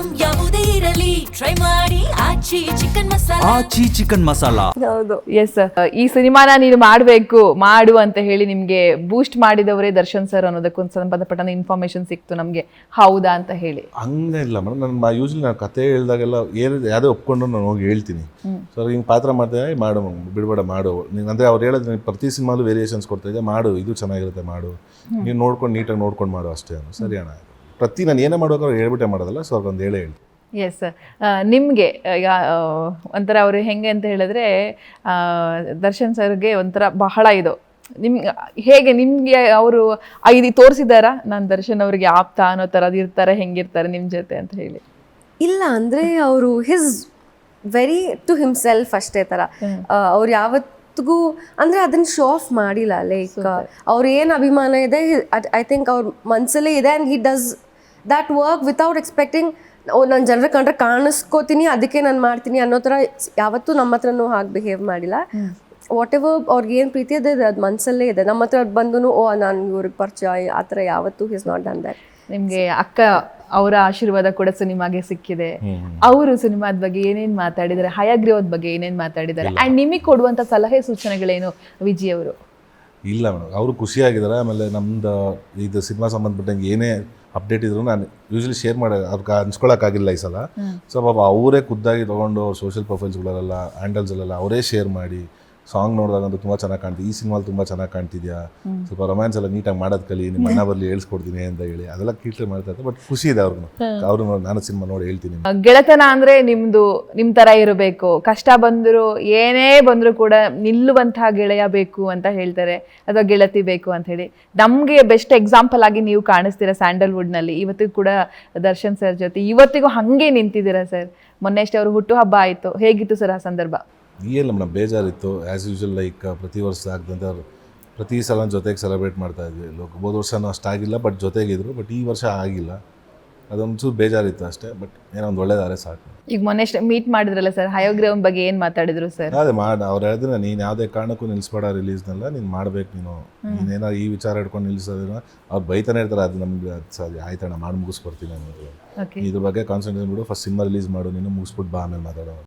Item ಯಾವುದೇ ಇರಲಿ. Try ಮಾಡಿ. ಆಚಿ ಚಿಕನ್ ಮಸಾಲ. ಆಚಿ ಚಿಕನ್ ಮಸಾಲಾ. ಹೌದು. ಎಸ್ ಈ ಸಿನಿಮಾನ ನೀನು ಮಾಡಬೇಕು ಮಾಡು ಅಂತ ಹೇಳಿ ನಿಮಗೆ ಬೂಸ್ಟ್ ಮಾಡಿದವರೇ ದರ್ಶನ್ ಸರ್ ಅನ್ನೋದಕ್ಕೊಂದು ಸಂಬಂಧಪಟ್ಟ ಇನ್ಫಾರ್ಮೇಶನ್ ಸಿಕ್ತು ನಮಗೆ. ಹೌದಾ ಅಂತ ಹೇಳಿ. ಹಂಗಿಲ್ಲ ಮೇಡಮ್. ನಾನು ಯೂಸ್ಲಿ ನಾನು ಕತೆ ಹೇಳಿದಾಗೆಲ್ಲ ಏನು ಯಾವುದೇ ಒಪ್ಕೊಂಡು ನಾನು ಹೋಗಿ ಹೇಳ್ತೀನಿ. ಸರ್ ಹಿಂಗೆ ಪಾತ್ರ ಮಾಡ್ತೇನೆ ಮಾಡು ಬಿಡಬೇಡ ಮಾಡು. ನೀನು ಅಂದರೆ ಅವ್ರು ಹೇಳೋದು ಪ್ರತಿ ಸಿನಿಮಾಲು ವೇರಿಯೇಷನ್ಸ್ ಕೊಡ್ತಾ ಇದೆ ಮಾಡು ಇದು ಚೆನ್ನಾಗಿರುತ್ತೆ ಮಾಡು. ನೀನು ನೋಡ್ಕೊಂಡು ನೀಟಾಗಿ ನೋಡ್ಕೊಂಡು ಮಾಡು ಅಷ್ಟೇ ಅನ್ನು ಸರಿ ಅಣ್ಣ. ಪ್ರತಿ ನಾನು ಏನೇ ಮಾಡುವಾಗ ಅವ್ರು ಹೇಳ್ಬಿಟ್ಟೆ ಮಾಡೋದಲ್ಲ ಸೊ ಅವ್ರಿಗೊಂದು ಹೇಳೇ ಹೇಳಿ. ಎಸ್ ನಿಮಗೆ ಒಂಥರ ಅವರು ಹೆಂಗೆ ಅಂತ ಹೇಳಿದ್ರೆ ಆ, ದರ್ಶನ್ ಸರ್ಗೆ ಒಂಥರ ಬಹಳ ಇದು. ನಿಮ್ಗೆ ಹೇಗೆ ನಿಮಗೆ ಅವರು ಐದು ತೋರಿಸಿದಾರ ನಾನು ದರ್ಶನ್ ಅವ್ರಿಗೆ ಆಪ್ತ ಅನ್ನೋ ಥರದ್ದು ಇರ್ತಾರೆ ಹೆಂಗಿರ್ತಾರೆ ನಿಮ್ಮ ಜೊತೆ ಅಂತ ಹೇಳಿ. ಇಲ್ಲ ಅಂದ್ರೆ ಅವರು ಹಿಸ್ ವೆರಿ ಟು ಹಿಮ್ಸೆಲ್ಫ್ ಅಷ್ಟೇ ತರ. ಅವ್ರು ಯಾವತ್ತಿಗೂ ಅಂದ್ರೆ ಅದನ್ನು ಶೋ ಆಫ್ ಮಾಡಿಲ್ಲ ಲೈಕ್ ಅವ್ರ ಏನು ಅಭಿಮಾನ ಇದೆ ಐ ಥಿಂಕ್ ಅವ್ರ ಮನಸ್ಸಲ್ಲೇ ಇದೆ and he does that work without expecting ಓ ನಾನು ಜನರ ಕಂಡ್ರೆ ಕಾಣಿಸ್ಕೋತೀನಿ ಅದಕ್ಕೆ ನಾನು ಮಾಡ್ತೀನಿ ಅನ್ನೋ ಥರ ಯಾವತ್ತೂ ನಮ್ಮ ಹತ್ರನೂ ಹಾಗೆ ಬಿಹೇವ್ ಮಾಡಿಲ್ಲ. ವಾಟ್ ಎವರ್ ಅವ್ರಿಗೆ ಏನು ಪ್ರೀತಿ ಇದೆ ಅದು ಮನಸ್ಸಲ್ಲೇ ಇದೆ. ನಮ್ಮ ಹತ್ರ ಬಂದು ಓ ನಾನು ಇವ್ರಿಗೆ ಪರಿಚಯ ಆ ಥರ ಯಾವತ್ತೂ ಹಿಸ್ ನಾಟ್ ಡನ್ ದಟ್ ನಿಮಗೆ ಅಕ್ಕ ಅವರ ಆಶೀರ್ವಾದ ಕೂಡ ಸಿನಿಮಾಗೆ ಸಿಕ್ಕಿದೆ. ಅವರು ಸಿನಿಮಾದ ಬಗ್ಗೆ ಏನೇನು ಮಾತಾಡಿದ್ದಾರೆ ಹಯಗ್ರೀವದ ಬಗ್ಗೆ ಏನೇನು ಮಾತಾಡಿದ್ದಾರೆ ಆ್ಯಂಡ್ ನಿಮಗೆ ಕೊಡುವಂಥ ಸಲಹೆ ಸೂಚನೆಗಳೇನು ವಿಜಿ ಅವರು? ಇಲ್ಲ ಮೇಡಮ್. ಅವರು ಖುಷಿಯಾಗಿದ್ದಾರೆ. ಆಮೇಲೆ ನಮ್ದು ಇದು ಸಿನಿಮಾ ಸಂಬಂಧಪಟ್ಟಂಗೆ ಏನೇ ಅಪ್ಡೇಟ್ ಇದ್ರು ನಾನು ಯೂಶ್ವಲಿ ಶೇರ್ ಮಾಡಿ ಅದಕ್ಕೆ ಹಂಚ್ಕೊಳಕ್ಕಾಗಿಲ್ಲ ಈ ಸಲ. ಸೊ ಪಾಪ ಅವರೇ ಖುದ್ದಾಗಿ ತೊಗೊಂಡು ಸೋಷಿಯಲ್ ಪ್ರೊಫೈಲ್ಸ್ಗಳಲ್ಲೆಲ್ಲ ಹ್ಯಾಂಡಲ್ಸಲ್ಲೆಲ್ಲ ಅವರೇ ಶೇರ್ ಮಾಡಿ ಸಾಂಗ್ ನೋಡಿದಾಗಂತೂ ತುಂಬ ಚೆನ್ನಾಗಿ ಕಾಣ್ತಿದೆ ಈ ಸಿನಿಮಾಲ್ ತುಂಬ ಚೆನ್ನಾಗಿ ಕಾಣ್ತಿದ್ಯಾ? ಸ್ವಲ್ಪ ರೊಮ್ಯಾನ್ಸ್ ಎಲ್ಲ ನೀಟಾಗಿ ಮಾಡೋದು ಕಲಿ ನಿಮ್ಮ ಅಣ್ಣ ಬರಲಿ ಹೇಳ್ಸ್ಕೊಡ್ತೀನಿ ಅಂತ ಹೇಳಿ ಅದೆಲ್ಲ ಕೀಟ್ಲೆ ಮಾಡ್ತಾ ಬಟ್ ಖುಷಿ ಇದೆ ಅವ್ರಿಗೂ ಅವ್ರು ನಾನು ಸಿನಿಮಾ ನೋಡಿ ಹೇಳ್ತೀನಿ ಗೆಳೆತನ ಅಂದ್ರೆ ನಿಮ್ಮದು ನಿಮ್ಮ ತರ ಇರಬೇಕು ಕಷ್ಟ ಬಂದರೂ ಏನೇ ಬಂದರೂ ಕೂಡ ನಿಲ್ಲುವಂತಹ ಗೆಳೆಯ ಬೇಕು ಅಂತ ಹೇಳ್ತಾರೆ ಅಥವಾ ಗೆಳತಿ ಬೇಕು ಅಂತ ಹೇಳಿ. ನಮಗೆ ಬೆಸ್ಟ್ ಎಕ್ಸಾಂಪಲ್ ಆಗಿ ನೀವು ಕಾಣಿಸ್ತೀರಾ ಸ್ಯಾಂಡಲ್ವುಡ್ನಲ್ಲಿ ಇವತ್ತಿಗೂ ಕೂಡ ದರ್ಶನ್ ಸರ್ ಜೊತೆ ಇವತ್ತಿಗೂ ಹಂಗೆ ನಿಂತಿದ್ದೀರಾ ಸರ್? ಮೊನ್ನೆ ಅಷ್ಟೇ ಹುಟ್ಟುಹಬ್ಬ ಆಯಿತು ಹಬ್ಬ ಆಯ್ತು ಹೇಗಿತ್ತು ಸರ್ ಆ ಸಂದರ್ಭ? ಏನಿಲ್ಲ ಮೇಡಮ್ ಬೇಜಾರಿತ್ತು. ಆ್ಯಸ್ ಯೂಶುವಲ್ ಲೈಕ್ ಪ್ರತಿ ವರ್ಷ ಆಗ್ದಂತೆ ಅವ್ರು ಪ್ರತಿ ಸಲ ಜೊತೆಗೆ ಸೆಲೆಬ್ರೇಟ್ ಮಾಡ್ತಾ ಇದ್ವಿ. ಲೋಕ ಹೋದ ವರ್ಷನೂ ಅಷ್ಟಾಗಿಲ್ಲ ಬಟ್ ಜೊತೆಗಿದ್ರು ಬಟ್ ಈ ವರ್ಷ ಆಗಿಲ್ಲ. ಅದೊಂಚೂರು ಬೇಜಾರಿತ್ತು ಅಷ್ಟೇ ಬಟ್ ಏನೋ ಒಂದು ಒಳ್ಳೇದಾರೆ ಸಾಕು. ಈಗ ಮೊನ್ನೆ ಮೀಟ್ ಮಾಡಿದ್ರಲ್ಲ ಸರ್ ಹಯೋಗ್ರಾಮ್ ಬಗ್ಗೆ ಏನು ಮಾತಾಡಿದ್ರು ಸರ್ ಅದೇ ಮಾಡಿ ಅವ್ರು ಹೇಳಿದ್ರೆ ನೀನು ಯಾವುದೇ ಕಾರಣಕ್ಕೂ ನಿಲ್ಲಿಸ್ಬೇಡ ರಿಲೀಸ್ನೆಲ್ಲ ನೀನು ಮಾಡ್ಬೇಕು ನೀನು. ನೀನೇನೋ ಈ ವಿಚಾರ ಹಿಡ್ಕೊಂಡು ನಿಲ್ಲಿಸೋದಿಲ್ಲ ಅವ್ರು ಬೈತಾನೆ ಇರ್ತಾರೆ ಅದು ನಮಗೆ ಅದು ಸರಿ ಆಯ್ತಣ್ಣ ಮಾಡಿ ಮುಗಿಸ್ಕೊಡ್ತೀನಿ ಅನ್ನೋದು. ಇದ್ರ ಬಗ್ಗೆ ಕಾನ್ಸಂಟ್ರೇಟ್ ಬಿಡು ಫಸ್ಟ್ ಸಿನಿಮಾ ರಿಲೀಸ್ ಮಾಡು ನೀನು ಮುಗಿಸ್ಬಿಟ್ಟು ಬಾ ಆಮೇಲೆ ಮಾತಾಡೋ